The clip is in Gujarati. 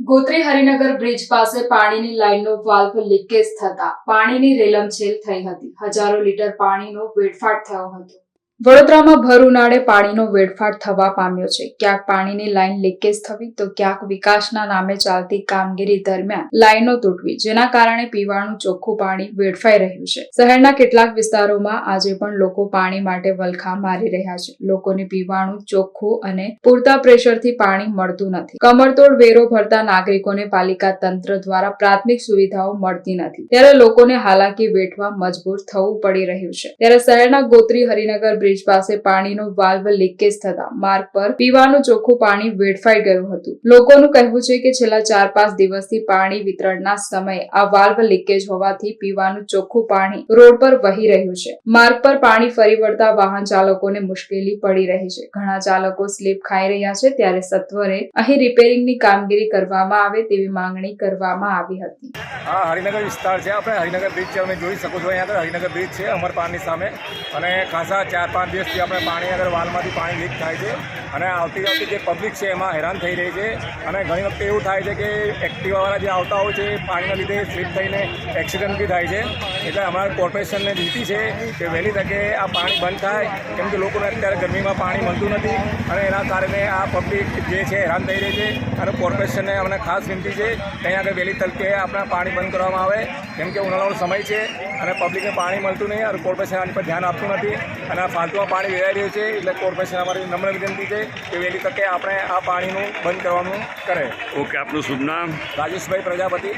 ગોત્રી હરિનગર બ્રિજ પાસે પાણીની લાઇનનો વાલ્વ લીકેજ થતા પાણીની રેલમછેલ થઈ હતી. હજારો લીટર પાણીનો વેડફાટ થયો હતો. વડોદરામાં ભર ઉનાળે પાણીનો વેડફાટ થવા પામ્યો છે. ક્યાંક પાણીની લાઇન લીકેજ થવી તો ક્યાંક વિકાસના નામે ચાલતી કામગીરી દરમિયાન લાઇનો તૂટવી, જેના કારણે પીવાનું ચોખ્ખું પાણી વેડફાઈ રહ્યું છે. શહેરના કેટલાક વિસ્તારોમાં આજે પણ લોકો પાણી માટે વલખા મારી રહ્યા છે. લોકોને પીવાનું ચોખ્ખું અને પૂરતા પ્રેશરથી પાણી મળતું નથી. કમરતોડ વેરો ભરતા નાગરિકોને પાલિકા તંત્ર દ્વારા પ્રાથમિક સુવિધાઓ મળતી નથી. ત્યારે લોકોને હાલાકી વેઠવા મજબૂર થવું પડી રહ્યું છે. ત્યારે શહેરના ગોત્રી હરિનગર બ્રિજ પાસે પાણીનો વાલ્વ લીકેજ થતા માર્ગ પર પીવાનું ચોખ્ખું પાણી વેડફાઈ ગયું હતું. લોકોનું કહેવું છે કે છેલ્લા ચાર પાંચ દિવસથી પાણી વિતરણના સમયે આ વાલ્વ લીકેજ હોવાથી પીવાનું ચોખ્ખું પાણી રોડ પર વહી રહ્યું છે. માર્ગ પર પાણી ફરી વળતા વાહન ચાલકોને મુશ્કેલી પડી રહી છે. ઘણા ચાલકો સ્લીપ ખાઈ રહ્યા છે ત્યારે સત્વરે અહીં રિપેરિંગની કામગીરી કરવામાં આવે તેવી માંગણી કરવામાં આવી હતી. હા, હરિનગર વિસ્તાર છે. આપણે હરિનગર બ્રિજ છે. તમે જોઈ શકો છો અહીંયા હરિનગર બ્રિજ છે અમરપાનની સામે. અને ખાસા ચાર પાંચ દિવસથી આપણે પાણી આગળ વાલમાંથી પાણી લીક થાય છે અને આવતી આવતી જે પબ્લિક છે એમાં હેરાન થઈ રહી છે. અને ઘણી વખતે એવું થાય છે કે એક્ટિવાવાળા જે આવતા હોય છે, પાણીના લીધે સ્લીપ થઈને એક્સિડન્ટ બી થાય છે. એટલે અમારા કોર્પોરેશનને વિનંતી છે કે વહેલી તકે આ પાણી બંધ થાય. કેમ કે લોકોને અત્યારે ગરમીમાં પાણી મળતું નથી અને એના કારણે આ પબ્લિક જે છે હેરાન થઈ રહી છે અને કોર્પોરેશનને અમને ખાસ વિનંતી છે કે અહીંયા આગળ વહેલી તકે આપણા પાણી બંધ કરવામાં આવે. કેમ કે ઉનાળાનો સમય છે અને પબ્લિકને પાણી મળતું નહીં અને કોર્પોરેશન આની પર ધ્યાન આપતું નથી. અને આ ફાલતુમાં પાણી વેરાઈ રહ્યું છે એટલે કોર્પોરેશન અમારી નમ્ર વિનંતી છે કે વહેલી તકે આપણે આ પાણીનું બંધ કરવાનું કરે. ઓકે આપનું શુભ નામ? રાજેશભાઈ પ્રજાપતિ.